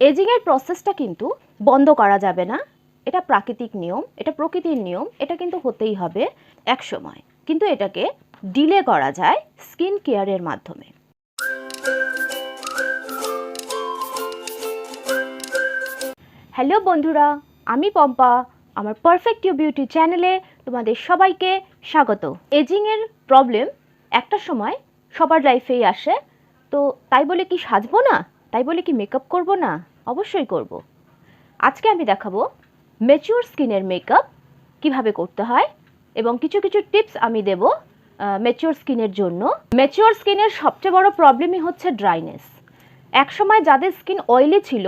এজিংয়ের প্রসেসটা কিন্তু বন্ধ করা যাবে না। এটা প্রাকৃতিক নিয়ম, এটা প্রকৃতির নিয়ম, এটা কিন্তু হতেই হবে এক সময়। কিন্তু এটাকে ডিলে করা যায় স্কিন কেয়ারের মাধ্যমে। হ্যালো বন্ধুরা, আমি পম্পা। আমার পারফেক্ট ইউ বিউটি চ্যানেলে তোমাদের সবাইকে স্বাগত। এজিংয়ের প্রবলেম একটা সময় সবার লাইফেই আসে। তো তাই বলে কি সাজবো না? তাই বলে কি মেকআপ করব না? অবশ্যই করব। আজকে আমি দেখাবো ম্যাচিওর স্কিনের মেকআপ কীভাবে করতে হয় এবং কিছু কিছু টিপস আমি দেব ম্যাচিওর স্কিনের জন্য। ম্যাচিওর স্কিনের সবচেয়ে বড় প্রবলেমই হচ্ছে ড্রাইনেস একসময় যাদের স্কিন অয়েলি ছিল,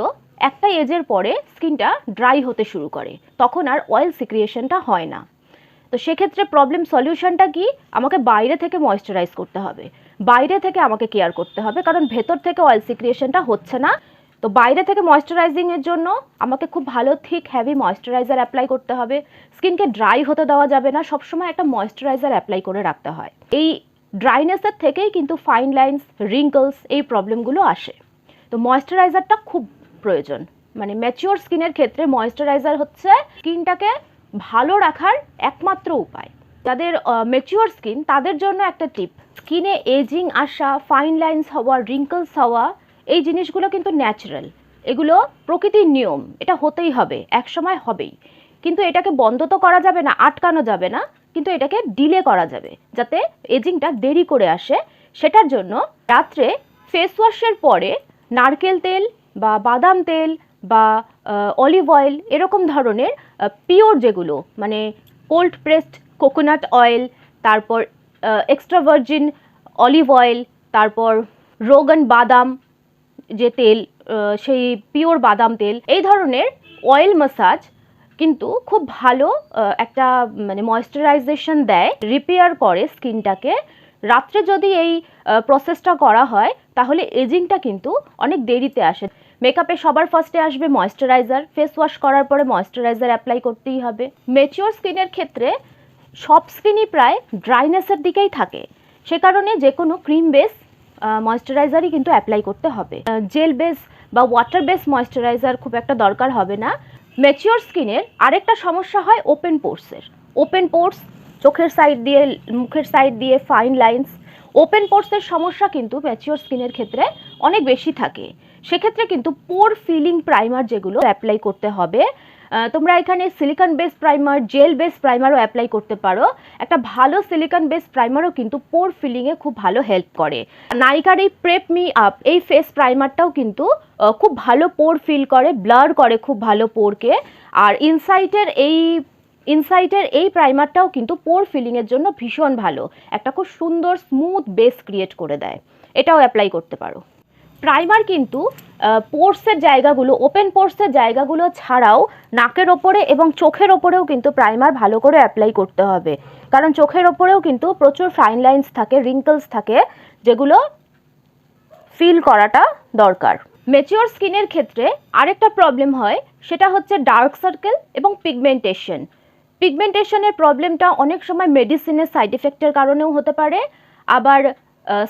একটা এজের পরে স্কিনটা ড্রাই হতে শুরু করে। তখন আর অয়েল সিক্রিয়েশনটা হয় না। তো সেক্ষেত্রে প্রবলেম সলিউশনটা কি? আমাকে বাইরে থেকে ময়শ্চারাইজ করতে হবে। বাইরে থেকে আমাকে কেয়ার করতে হবে, কারণ ভেতর থেকে অয়েল সিক্রিয়েশনটা হচ্ছে না। তো বাইরে থেকে ময়শ্চারাইজিংয়ের জন্য আমাকে খুব ভালো থিক হ্যাভি ময়শ্চারাইজার অ্যাপ্লাই করতে হবে। স্কিনকে ড্রাই হতে দেওয়া যাবে না, সবসময় একটা ময়শ্চারাইজার অ্যাপ্লাই করে রাখতে হয়। এই ড্রাইনেসের থেকেই কিন্তু ফাইন লাইন্স রিঙ্কলস এই প্রবলেমগুলো আসে। তো ময়শ্চারাইজারটা খুব প্রয়োজন। মানে ম্যাচিওর স্কিনের ক্ষেত্রে ময়শ্চারাইজার হচ্ছে স্কিনটাকে ভালো রাখার একমাত্র উপায়। যাদের ম্যাচিওর স্কিন তাদের জন্য একটা টিপ স্কিনে এজিং আসা ফাইন লাইন্স হওয়া রিঙ্কলস হওয়া এই জিনিসগুলো কিন্তু ন্যাচারাল এগুলো প্রকৃতির নিয়ম, এটা হতেই হবে এক সময় হবেই। কিন্তু এটাকে বন্ধ তো করা যাবে না, আটকানো যাবে না, কিন্তু এটাকে ডিলে করা যাবে, যাতে এজিংটা দেরি করে আসে। সেটার জন্য রাত্রে ফেস ওয়াশের পরে নারকেল তেল বা বাদাম তেল বা অলিভ অয়েল এরকম ধরনের পিওর যেগুলো মানে কোল্ড প্রেসড কোকোনাট অয়েল তারপর এক্সট্রা ভার্জিন অলিভ অয়েল তারপর রোগান বাদাম যে তেল সেই পিওর বাদাম তেল, এই ধরনের অয়েল মাসাজ কিন্তু খুব ভালো একটা মানে ময়শ্চারাইজেশন দেয় রিপেয়ার করে স্কিনটাকে। রাত্রে যদি এই প্রসেসটা করা হয়, তাহলে এজিংটা কিন্তু অনেক দেরিতে আসে। মেকআপে সবার ফার্স্টে আসবে ময়শ্চারাইজার ফেস ওয়াশ করার পরে ময়শ্চারাইজার অ্যাপ্লাই করতেই হবে। মেচিওর স্কিনের ক্ষেত্রে সব স্কিনই প্রায় ড্রাইনেসের দিকেই থাকে। সে কারণে যে কোনো ক্রিম বেস ময়শ্চারাইজারই কিন্তু অ্যাপ্লাই করতে হবে। জেল বেস বা ওয়াটার বেস ময়শ্চারাইজার খুব একটা দরকার হবে না। ম্যাচিওর স্কিনের আরেকটা সমস্যা হয় ওপেন পোর্সের ওপেন পোর্স চোখের সাইড দিয়ে, মুখের সাইড দিয়ে ফাইন লাইন্স ওপেন পোর্সের সমস্যা কিন্তু ম্যাচিওর স্কিনের ক্ষেত্রে অনেক বেশি থাকে। সেক্ষেত্রে কিন্তু পোর ফিলিং প্রাইমার যেগুলো অ্যাপ্লাই করতে হবে। তোমরা এখানে silicone base primer gel base প্রাইমারও apply করতে পারো। একটা ভালো সিলিকন বেস প্রাইমারও কিন্তু পোর ফিলিংয়ে খুব ভালো হেল্প করে। নাইকার এই প্রেপ মি আপ এই ফেস প্রাইমারটাও কিন্তু খুব ভালো পোর ফিল করে ব্লার করে খুব ভালো পোরকে আর ইনসাইটের এই ইনসাইটের এই প্রাইমারটাও কিন্তু পোর ফিলিংয়ের জন্য ভীষণ ভালো। একটা খুব সুন্দর স্মুথ বেস ক্রিয়েট করে দেয়। এটাও অ্যাপ্লাই করতে পারো। প্রাইমার কিন্তু পোর্সের জায়গাগুলো, ওপেন পোর্সের জায়গাগুলো ছাড়াও নাকের ওপরে এবং চোখের ওপরেও কিন্তু প্রাইমার ভালো করে অ্যাপ্লাই করতে হবে। কারণ চোখের ওপরেও কিন্তু প্রচুর ফাইন লাইন্স থাকে, রিঙ্কলস থাকে, যেগুলো ফিল করাটা দরকার। মেচিওর স্কিনের ক্ষেত্রে আরেকটা প্রবলেম হয়, সেটা হচ্ছে ডার্ক সার্কেল এবং পিগমেন্টেশন পিগমেন্টেশনের প্রবলেমটা অনেক সময় মেডিসিনের সাইড এফেক্টের কারণেও হতে পারে, আবার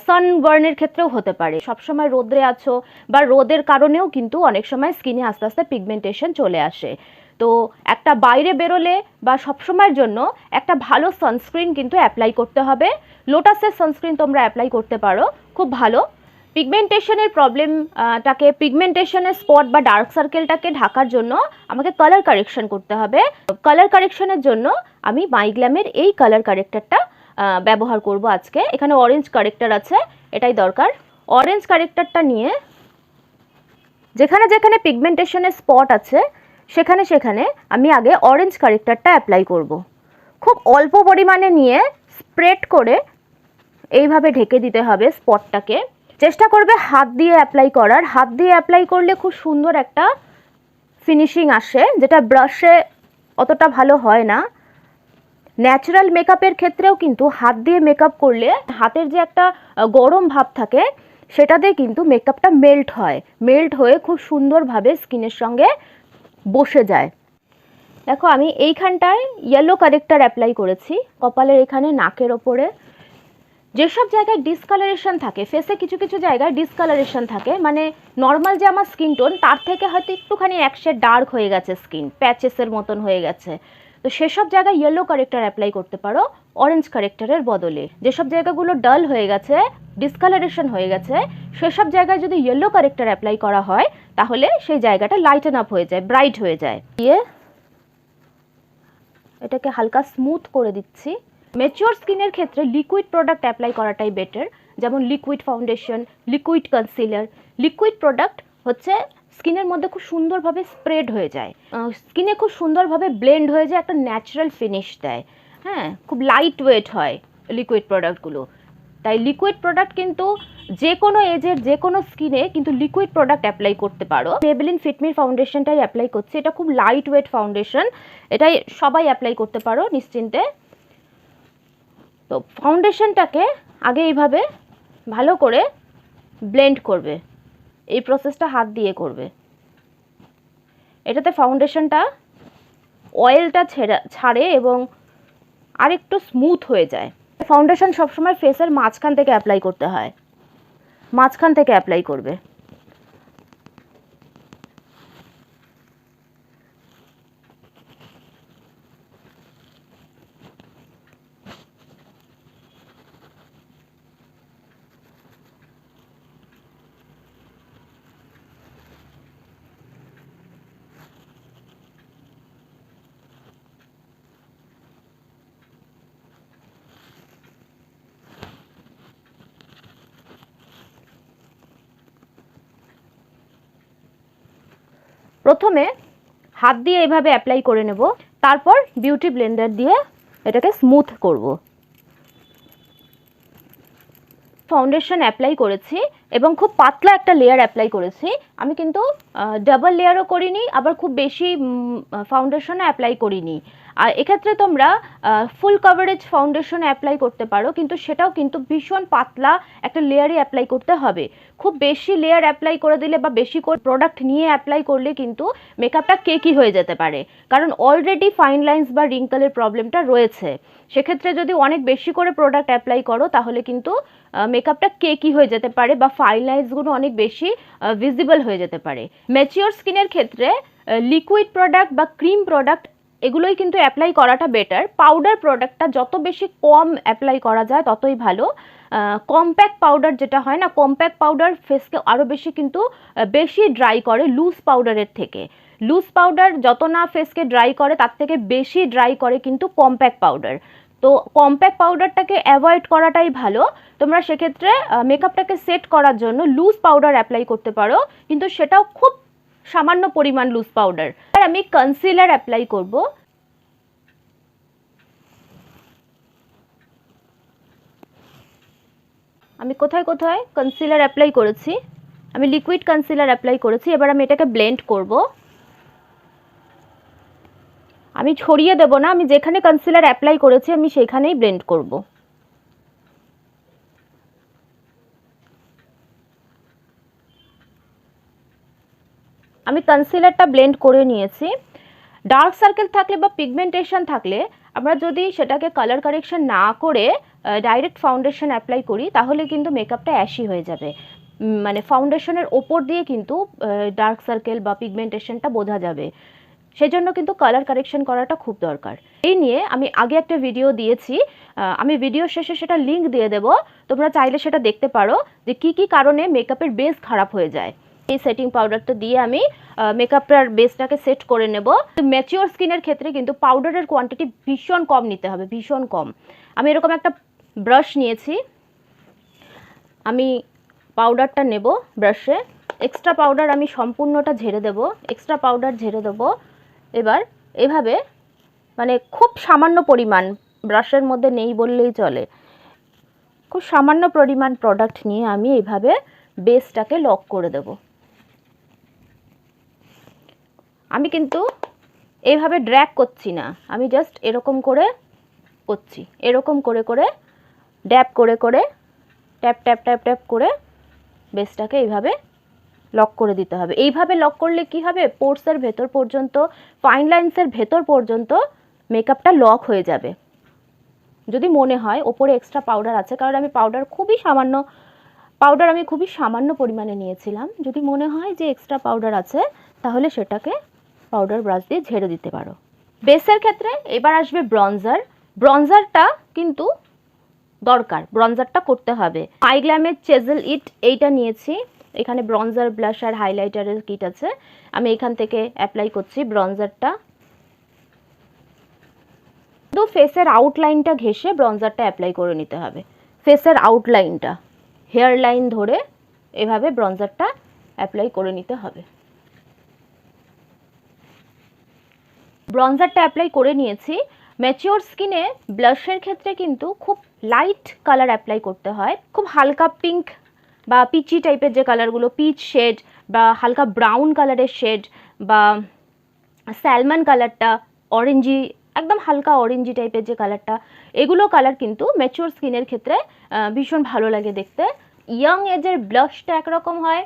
সানবার্নের ক্ষেত্রেও হতে পারে। সবসময় রোদে আছো বা রোদের কারণেও কিন্তু অনেক সময় স্কিনে আস্তে আস্তে পিগমেন্টেশন চলে আসে। তো একটা বাইরে বেরোলে বা সবসময়ের জন্য একটা ভালো সানস্ক্রিন কিন্তু অ্যাপ্লাই করতে হবে। লোটাসের সানস্ক্রিন তোমরা অ্যাপ্লাই করতে পারো, খুব ভালো। পিগমেন্টেশনের প্রবলেমটাকে পিগমেন্টেশনের স্পট বা ডার্ক সার্কেলটাকে ঢাকার জন্য আমাকে কালার কারেকশন করতে হবে। কালার কারেকশনের জন্য আমি মাইগ্ল্যামের এই কালার কারেক্টারটা ব্যবহার করব আজকে। এখানে অরেঞ্জ কারেক্টার আছে, এটাই দরকার। অরেঞ্জ কারেক্টারটা নিয়ে যেখানে যেখানে পিগমেন্টেশনের স্পট আছে, সেখানে সেখানে আমি আগে অরেঞ্জ কারেক্টারটা অ্যাপ্লাই করব। খুব অল্প পরিমাণে নিয়ে স্প্রেড করে এইভাবে ঢেকে দিতে হবে স্পটটাকে চেষ্টা করবে হাত দিয়ে অ্যাপ্লাই করার। হাত দিয়ে অ্যাপ্লাই করলে খুব সুন্দর একটা ফিনিশিং আসে, যেটা ব্রাশে অতটা ভালো হয় না। ন্যাচারাল মেকআপের ক্ষেত্রেও কিন্তু হাত দিয়ে মেকআপ করলে হাতের যে একটা গরম ভাব থাকে সেটাতে কিন্তু মেকআপটা মেল্ট হয়। মেল্ট হয়ে খুব সুন্দরভাবে স্কিনের সঙ্গে বসে যায়। দেখো, আমি এইখানটায় ইয়েলো কারেক্টার অ্যাপ্লাই করেছি, কপালের এখানে, নাকের ওপরে। যেসব জায়গায় ডিসকালারেশন থাকে ফেসে কিছু কিছু জায়গায় ডিসকালারেশন থাকে মানে নর্মাল যে আমার স্কিন টোন তার থেকে হয়তো একটুখানি এক ডার্ক হয়ে গেছে স্কিন প্যাচেসের মতন হয়ে গেছে। তো সেসব জায়গায় ইয়েলো কারেক্টার অ্যাপ্লাই করতে পারো অরেঞ্জ কারেক্টারের বদলে। যেসব জায়গাগুলো ডাল হয়ে গেছে ডিসকালারেশন হয়ে গেছে, সেসব জায়গায় যদি ইয়েলো কারেক্টার অ্যাপ্লাই করা হয়, তাহলে সেই জায়গাটা লাইটেন আপ হয়ে যায় ব্রাইট হয়ে যায়। দিয়ে এটাকে হালকা স্মুথ করে দিচ্ছি। ম্যাচিওর স্কিনের ক্ষেত্রে লিকুইড প্রোডাক্ট অ্যাপ্লাই করাটাই বেটার যেমন liquid foundation liquid concealer liquid product হচ্ছে স্কিনের মধ্যে খুব সুন্দরভাবে স্প্রেড হয়ে যায়। স্কিনে খুব সুন্দরভাবে ব্লেন্ড হয়ে যায় একটা ন্যাচারাল ফিনিশ দেয়। হ্যাঁ খুব লাইট ওয়েট হয় লিকুইড প্রোডাক্টগুলো তাই লিকুইড প্রোডাক্ট কিন্তু যে কোনো এজের যে কোনো স্কিনে কিন্তু লিকুইড প্রোডাক্ট অ্যাপ্লাই করতে পারো। মেবেলিন ফিটমির ফাউন্ডেশনটাই অ্যাপ্লাই করছি। এটা খুব লাইট ওয়েট ফাউন্ডেশন এটাই সবাই অ্যাপ্লাই করতে পারো নিশ্চিন্তে। তো ফাউন্ডেশনটাকে আগে এইভাবে ভালো করে ব্লেন্ড করবে। এই প্রসেসটা হাত দিয়ে করবে। এটাতে ফাউন্ডেশনটা অয়েলটা ছেড়া, ছাড়ে এবং আরেকটু স্মুথ হয়ে যায়। ফাউন্ডেশন সবসময় ফেসের মাঝখান থেকে অ্যাপ্লাই করতে হয়। মাঝখান থেকে অ্যাপ্লাই করবে। প্রথমে হাত দিয়ে এইভাবে অ্যাপ্লাই করে নেব, তারপর বিউটি ব্লেন্ডার দিয়ে এটাকে স্মুথ করব। ফাউন্ডেশন অ্যাপ্লাই করেছি এবং খুব পাতলা একটা লেয়ার অ্যাপ্লাই করেছি। আমি কিন্তু ডাবল লেয়ারও করিনি, আবার খুব বেশি ফাউন্ডেশনও অ্যাপ্লাই করিনি। আর এক্ষেত্রে তোমরা ফুল কভারেজ ফাউন্ডেশন অ্যাপ্লাই করতে পারো, কিন্তু সেটাও কিন্তু ভীষণ পাতলা একটা লেয়ারই অ্যাপ্লাই করতে হবে। খুব বেশি লেয়ার অ্যাপ্লাই করে দিলে বা বেশি করে প্রোডাক্ট নিয়ে অ্যাপ্লাই করলে কিন্তু মেকআপটা কেকি হয়ে যেতে পারে। কারণ অলরেডি ফাইন লাইন্স বা রিঙ্কলের প্রবলেমটা রয়েছে। সেক্ষেত্রে যদি অনেক বেশি করে প্রোডাক্ট অ্যাপ্লাই করো, তাহলে কিন্তু মেকআপটা কেকি হয়ে যেতে পারে বা ফাইন লাইন্সগুলো অনেক বেশি ভিজিবল হয়ে যেতে পারে। ম্যাচিওর স্কিনের ক্ষেত্রে লিকুইড প্রোডাক্ট বা ক্রিম প্রোডাক্ট এগুলোই কিন্তু অ্যাপ্লাই করাটা বেটার পাউডার প্রোডাক্টটা যত বেশি কম অ্যাপ্লাই করা যায়, ততই ভালো। কম্প্যাক্ট পাউডার যেটা হয় না কম্প্যাক্ট পাউডার ফেসকে আরও বেশি কিন্তু বেশি ড্রাই করে লুজ পাউডারের থেকে। লুজ পাউডার যত না ফেসকে ড্রাই করে, তার থেকে বেশি ড্রাই করে কিন্তু কম্প্যাক্ট পাউডার তো কম্প্যাক্ট পাউডারটাকে অ্যাভয়েড করাটাই ভালো। তোমরা সেক্ষেত্রে মেকআপটাকে সেট করার জন্য লুজ পাউডার অ্যাপ্লাই করতে পারো। কিন্তু সেটাও খুব সামান্য পরিমাণ লুজ পাউডার আমি কনসিলার অ্যাপ্লাই করব। আমি কোথায় কোথায় কনসিলার অ্যাপ্লাই করেছি? আমি লিকুইড কনসিলার অ্যাপ্লাই করেছি, এবার আমি এটাকে ব্লেন্ড করব। আমি ছড়িয়ে দেব না, আমি যেখানে কনসিলার অ্যাপ্লাই করেছি, আমি সেখানেই ব্লেন্ড করব। আমি কনসিলারটা ব্লেন্ড করে নিয়েছি। ডার্ক সার্কেল থাকলে বা পিগমেন্টেশন থাকলে আমরা যদি সেটাকে কালার কারেকশন না করে ডাইরেক্ট ফাউন্ডেশন অ্যাপ্লাই করি, তাহলে কিন্তু মেকআপটা অ্যাশি হয়ে যাবে। মানে ফাউন্ডেশনের ওপর দিয়ে কিন্তু ডার্ক সার্কেল বা পিগমেন্টেশনটা বোঝা যাবে। সেজন্য কিন্তু কালার কারেকশন করাটা খুব দরকার। এই নিয়ে আমি আগে একটা ভিডিও দিয়েছি। আমি ভিডিও শেষে সেটা লিংক দিয়ে দেব। তোমরা চাইলে সেটা দেখতে পারো যে কি কি কারণে মেকআপের বেস খারাপ হয়ে যায়। এই সেটিং পাউডারটা দিয়ে আমি মেকআপটার বেসটাকে সেট করে নেব। ম্যাচিওর স্কিনের ক্ষেত্রে কিন্তু পাউডারের কোয়ান্টিটি ভীষণ কম নিতে হবে, ভীষণ কম। আমি এরকম একটা ব্রাশ নিয়েছি। আমি পাউডারটা নেব ব্রাশে এক্সট্রা পাউডার আমি সম্পূর্ণটা ঝেড়ে দেব এক্সট্রা পাউডার ঝেড়ে দেবো। এবার এভাবে মানে খুব সামান্য পরিমাণ ব্রাশের মধ্যে নেই বললেই চলে। খুব সামান্য পরিমাণ প্রোডাক্ট নিয়ে আমি এইভাবে বেসটাকে লক করে দেব। আমি কিন্তু এইভাবে ড্র্যাগ করছি না। আমি জাস্ট এরকম করে করছি। এরকম করে করে ড্যাপ করে করে ট্যাপ ট্যাপ ট্যাপ ট্যাপ করে বেসটাকে এইভাবে লক করে দিতে হবে। এইভাবে লক করলে কি হবে? পোর্সের ভেতর পর্যন্ত ফাইন লাইন্সের ভেতর পর্যন্ত মেকআপটা লক হয়ে যাবে। যদি মনে হয় ওপরে এক্সট্রা পাউডার আছে, কারণ আমি পাউডার খুবই সামান্য পাউডার আমি খুবই সামান্য পরিমাণে নিয়েছিলাম। যদি মনে হয় যে এক্সট্রা পাউডার আছে, তাহলে সেটাকে পাউডার ব্রাশ দিয়ে ঝেড়ে দিতে পারো। বেসের ক্ষেত্রে এবার আসবে ব্রঞ্জার ব্রঞ্জারটা কিন্তু দরকার ব্রঞ্জারটা করতে হবে। আইগ্ল্যামের চেজেল ইট এইটা নিয়েছি। এখানে ব্রঞ্জার ব্লাশ আর হাইলাইটারের কিট আছে। আমি এখান থেকে অ্যাপ্লাই করছি ব্রঞ্জারটা শুধু ফেসের আউটলাইনটা ঘেসে ব্রঞ্জারটা অ্যাপ্লাই করে নিতে হবে। ফেসের আউটলাইনটা হেয়ার লাইন ধরে এভাবে ব্রঞ্জারটা অ্যাপ্লাই করে নিতে হবে। ব্রঞ্জারটা অ্যাপ্লাই করে নিয়েছি। ম্যাচিওর স্কিনে ব্লাশের ক্ষেত্রে কিন্তু খুব লাইট কালার অ্যাপ্লাই করতে হয়। খুব হালকা পিঙ্ক বা পিচি টাইপের যে কালারগুলো পিচ শেড বা হালকা ব্রাউন কালারের শেড বা স্যালমন কালারটা অরেঞ্জি একদম হালকা অরেঞ্জি টাইপের যে কালারটা এগুলো কালার কিন্তু ম্যাচিওর স্কিনের ক্ষেত্রে ভীষণ ভালো লাগে দেখতে। ইয়াং এজের ব্লাশটা একরকম হয়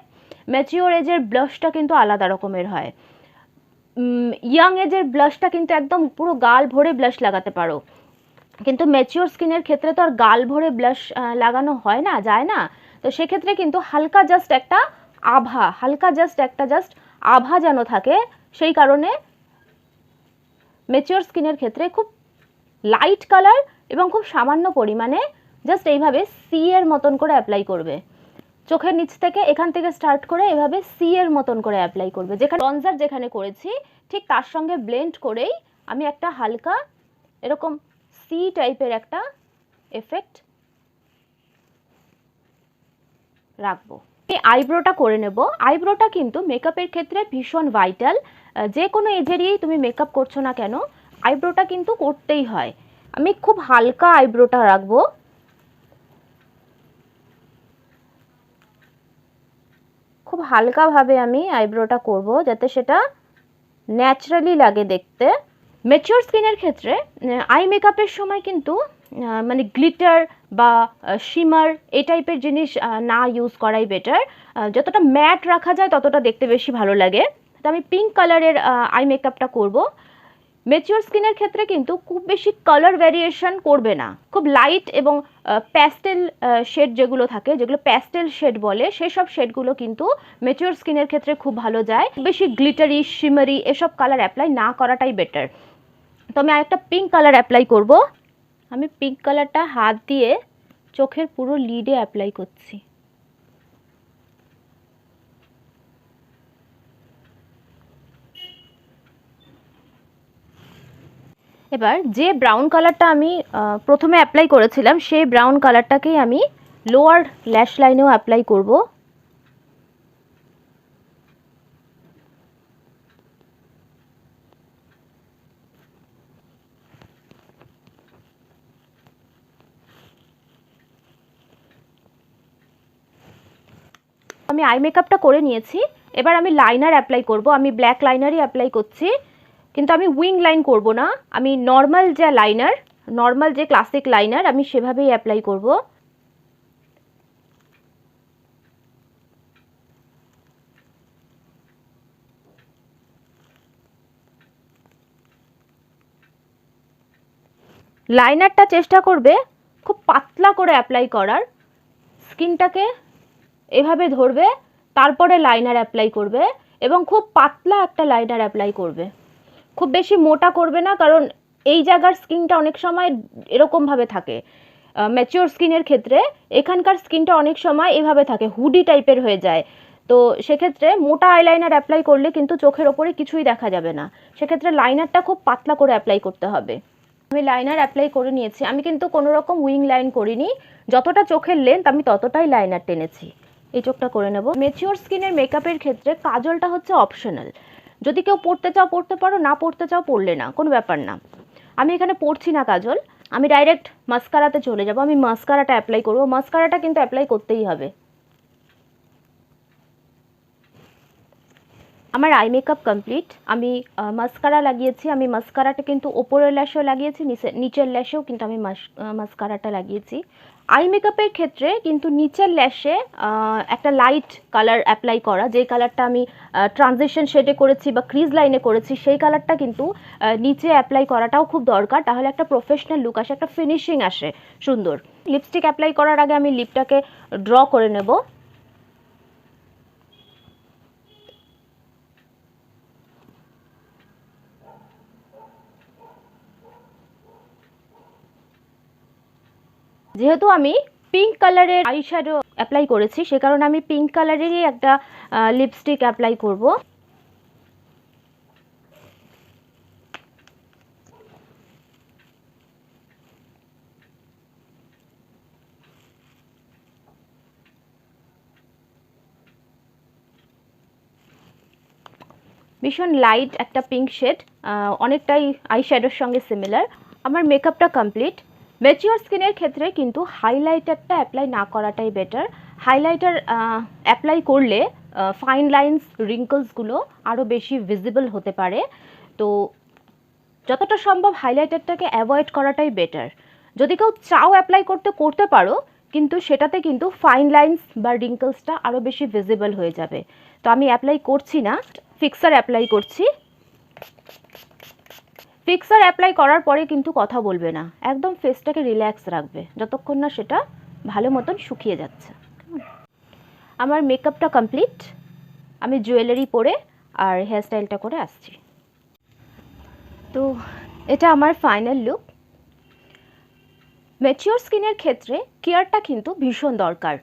ম্যাচিওর এজের ব্লাশটা কিন্তু আলাদা রকমের হয়। ইয়াং এজের ব্লাশটা কিন্তু একদম পুরো গাল ভরে ব্লাশ লাগাতে পারো। কিন্তু ম্যাচিওর স্কিনের ক্ষেত্রে তো আর গাল ভরে ব্লাশ লাগানো হয় না, যায় না। তো সেক্ষেত্রে কিন্তু হালকা জাস্ট একটা আভা, হালকা জাস্ট একটা জাস্ট আভা যেন থাকে, সেই কারণে ম্যাচিওর স্কিনের ক্ষেত্রে খুব লাইট কালার এবং খুব সামান্য পরিমাণে জাস্ট এইভাবে সি এর মতন করে অ্যাপ্লাই করবে। চোখের নিচ থেকে এখান থেকে স্টার্ট করে এভাবে সি এর মতন করে অ্যাপ্লাই করবে। যেখানে ব্রঞ্জার যেখানে করেছি, ঠিক তার সঙ্গে ব্লেন্ড করেই আমি একটা হালকা এরকম সি টাইপের একটা এফেক্ট রাখব। এই আইব্রোটা করে নেব। আইব্রোটা কিন্তু মেকআপের ক্ষেত্রে ভীষণ ভাইটাল যে কোনো এজেরই তুমি মেকআপ করছ না কেন আইব্রোটা কিন্তু করতেই হয়। আমি খুব হালকা আইব্রোটা রাখব। খুব হালকাভাবে আমি আইব্রোটা করব যাতে সেটা ন্যাচারালি লাগে দেখতে। মেচিওর স্কিনের ক্ষেত্রে আই মেকআপের সময় কিন্তু মানে গ্লিটার বা শিমার এই টাইপের জিনিস না ইউজ করাই বেটার যতটা ম্যাট রাখা যায় ততটা দেখতে বেশি ভালো লাগে। তো আমি পিঙ্ক কালারের আই মেকআপটা করব। মেচিওর স্কিনের ক্ষেত্রে কিন্তু খুব বেশি কালার ভ্যারিয়েশন করবে না। খুব লাইট এবং প্যাস্টেল শেড যেগুলো থাকে, যেগুলো প্যাস্টেল শেড বলে সেই সব শেডগুলো কিন্তু মেচিওর স্কিনের ক্ষেত্রে খুব ভালো যায়। বেশি গ্লিটারি শিমারি এসব কালার অ্যাপ্লাই না করাটাই বেটার তো আমি আরেকটা পিঙ্ক কালার অ্যাপ্লাই করব। আমি পিঙ্ক কালারটা হাত দিয়ে চোখের পুরো লিডে অ্যাপ্লাই করছি। এবার যে ব্রাউন কালারটা আমি প্রথমে অ্যাপ্লাই করেছিলাম, সেই ব্রাউন কালারটাকেই আমি লোয়ার ল্যাশ লাইনেও অ্যাপ্লাই করব। আমি আই মেকআপটা করে নিয়েছি। এবার আমি লাইনার অ্যাপ্লাই করব। আমি ব্ল্যাক লাইনারই অ্যাপ্লাই করছি। কিন্তু আমি উইং লাইন করব না। আমি নর্মাল যে লাইনার নর্মাল যে ক্লাসিক লাইনার আমি সেভাবেই অ্যাপ্লাই করব। লাইনারটা চেষ্টা করবে খুব পাতলা করে অ্যাপ্লাই করার। স্কিনটাকে এভাবে ধরবে, তারপরে লাইনার অ্যাপ্লাই করবে এবং খুব পাতলা একটা লাইনার অ্যাপ্লাই করবে। খুব বেশি মোটা করবে না, কারণ এই জায়গার স্কিনটা অনেক সময় এরকমভাবে থাকে। ম্যাচিওর স্কিনের ক্ষেত্রে এখানকার স্কিনটা অনেক সময় এভাবে থাকে, হুডি টাইপের হয়ে যায়। তো সেক্ষেত্রে মোটা আইলাইনার অ্যাপ্লাই করলে কিন্তু চোখের ওপরে কিছুই দেখা যাবে না। সেক্ষেত্রে লাইনারটা খুব পাতলা করে অ্যাপ্লাই করতে হবে। আমি লাইনার অ্যাপ্লাই করে নিয়েছি। আমি কিন্তু কোনো রকম উইং লাইন করিনি। যতটা চোখের লেন্থ আমি ততটাই লাইনার টেনেছি। এই চোখটা করে নেব। মেচিওর স্কিনের মেকআপের ক্ষেত্রে কাজলটা হচ্ছে অপশনাল যদি কেউ পড়তে চাও, পড়তে পারো, না পড়তে চাও, পড়লে না, কোনো ব্যাপার না। আমি এখানে পড়ছি না কাজল, আমি ডাইরেক্ট মাস্কারাতে চলে যাব, আমি মাস্কারাটা অ্যাপ্লাই করব মাস্কারাটা কিন্তু অ্যাপ্লাই করতেই হবে। আমার আই মেকআপ কমপ্লিট আমি মাস্কারা লাগিয়েছি, আমি মাস্কারাটা কিন্তু ওপরের ল্যাশেও লাগিয়েছি, নিচে, নিচের ল্যাশেও কিন্তু আমি মাস্কারাটা লাগিয়েছি। আই মেকআপের ক্ষেত্রে কিন্তু নিচের ল্যাশে একটা লাইট কালার অ্যাপ্লাই করা, যে কালারটা আমি ট্রানজেকশন শেডে করেছি বা ক্রিজ লাইনে করেছি, সেই কালারটা কিন্তু নিচে অ্যাপ্লাই করাটাও খুব দরকার। তাহলে একটা প্রফেশনাল লুক আসে, একটা ফিনিশিং আসে সুন্দর। লিপস্টিক অ্যাপ্লাই করার আগে আমি লিপটাকে ড্র করে নেব। যেহেতু আমি পিঙ্ক কালারের আই শ্যাডো অ্যাপ্লাই করেছি, সে কারণে আমি পিঙ্ক কালারেরই একটা লিপস্টিক অ্যাপ্লাই করব। ভীষণ লাইট একটা পিঙ্ক শেড অনেকটাই আই শ্যাডোর সঙ্গে সিমিলার আমার মেকআপটা কমপ্লিট ম্যাচিওর স্কিনের ক্ষেত্রে কিন্তু হাইলাইটারটা অ্যাপ্লাই না করাটাই বেটার হাইলাইটার অ্যাপ্লাই করলে ফাইন লাইন্স রিঙ্কলসগুলো আরও বেশি ভিজিবল হতে পারে। তো যতটা সম্ভব হাইলাইটারটাকে অ্যাভয়েড করাটাই বেটার যদি কেউ চাও অ্যাপ্লাই করতে করতে পারো, কিন্তু সেটাতে কিন্তু ফাইন লাইন্স বা রিঙ্কলসটা আরও বেশি ভিজিবল হয়ে যাবে। তো আমি অ্যাপ্লাই করছি না ফিক্সার অ্যাপ্লাই করছি। ফিক্সার অ্যাপ্লাই করার পরে কিন্তু কথা বলবে না। একদম ফেসটাকে রিল্যাক্স রাখবে, যতক্ষণ না সেটা ভালো মতন শুকিয়ে যাচ্ছে। আমার মেকআপটা কমপ্লিট আমি জুয়েলারি পরে আর হেয়ারস্টাইলটা করে আসছি। তো এটা আমার ফাইনাল লুক ম্যাচিওর স্কিনের ক্ষেত্রে কেয়ারটা কিন্তু ভীষণ দরকার।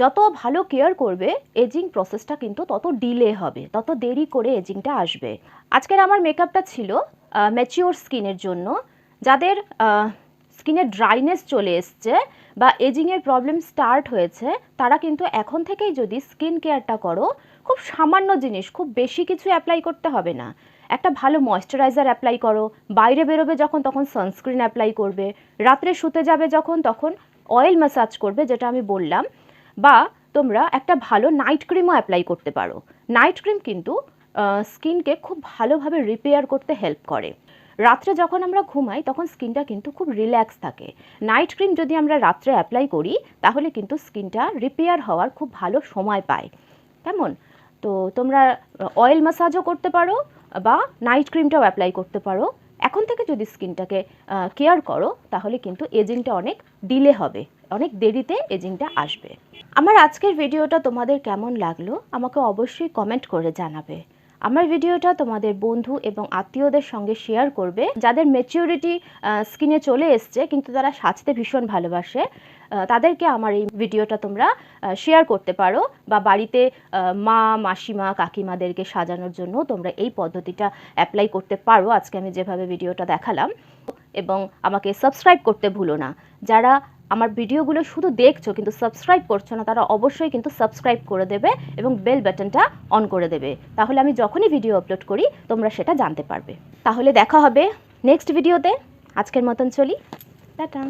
যত ভালো কেয়ার করবে এজিং প্রসেসটা কিন্তু তত ডিলে হবে, তত দেরি করে এজিংটা আসবে। আজকের আমার মেকআপটা ছিল ম্যাচিওর স্কিনের জন্য, যাদের স্কিনের ড্রাইনেস চলে এসছে বা এজিংয়ের প্রবলেম স্টার্ট হয়েছে, তারা কিন্তু এখন থেকেই যদি স্কিন কেয়ারটা করো, খুব সামান্য জিনিস, খুব বেশি কিছু অ্যাপ্লাই করতে হবে না। একটা ভালো ময়শ্চারাইজার অ্যাপ্লাই করো, বাইরে বেরোবে যখন, তখন সানস্ক্রিন অ্যাপ্লাই করবে, রাত্রে শুতে যাবে যখন, তখন অয়েল ম্যাসাজ করবে, যেটা আমি বললাম, বা তোমরা একটা ভালো নাইট ক্রিমও অ্যাপ্লাই করতে পারো। নাইট ক্রিম কিন্তু স্কিনকে খুব ভালোভাবে রিপেয়ার করতে হেল্প করে। রাত্রে যখন আমরা ঘুমাই, তখন স্কিনটা কিন্তু খুব রিল্যাক্স থাকে। নাইট ক্রিম যদি আমরা রাত্রে অ্যাপ্লাই করি, তাহলে কিন্তু স্কিনটা রিপেয়ার হওয়ার খুব ভালো সময় পায়। কেমন? তো তোমরা অয়েল ম্যাসাজও করতে পারো, বা নাইট ক্রিমটাও অ্যাপ্লাই করতে পারো। এখন থেকে যদি স্কিনটাকে কেয়ার করো, তাহলে কিন্তু এজিংটা অনেক ডিলে হবে। অনেক দেরিতে এজিংটা আসবে। আমার আজকের ভিডিওটা তোমাদের কেমন লাগল, আমাকে অবশ্যই কমেন্ট করে জানাবে। আমার ভিডিওটা তোমাদের বন্ধু এবং আত্মীয়দের সঙ্গে শেয়ার করবে। যাদের মেচিউরিটি স্কিনে চলে এসছে, কিন্তু তারা সাজতে ভীষণ ভালোবাসে তাদেরকে আমার এই ভিডিওটা তোমরা শেয়ার করতে পারো বা বাড়িতে মা, মাসিমা, কাকিমাদেরকে সাজানোর জন্য তোমরা এই পদ্ধতিটা অ্যাপ্লাই করতে পারো। আজকে আমি যেভাবে ভিডিওটা দেখালাম, এবং আমাকে সাবস্ক্রাইব করতে ভুলো না। যারা আমার ভিডিওগুলো শুধু দেখছ কিন্তু সাবস্ক্রাইব করছ না, তারা অবশ্যই কিন্তু সাবস্ক্রাইব করে দেবে এবং বেল বাটনটা অন করে দেবে। তাহলে আমি যখনই ভিডিও আপলোড করি, তোমরা সেটা জানতে পারবে। তাহলে দেখা হবে নেক্সট ভিডিওতে আজকের মতন চলি। টাটা।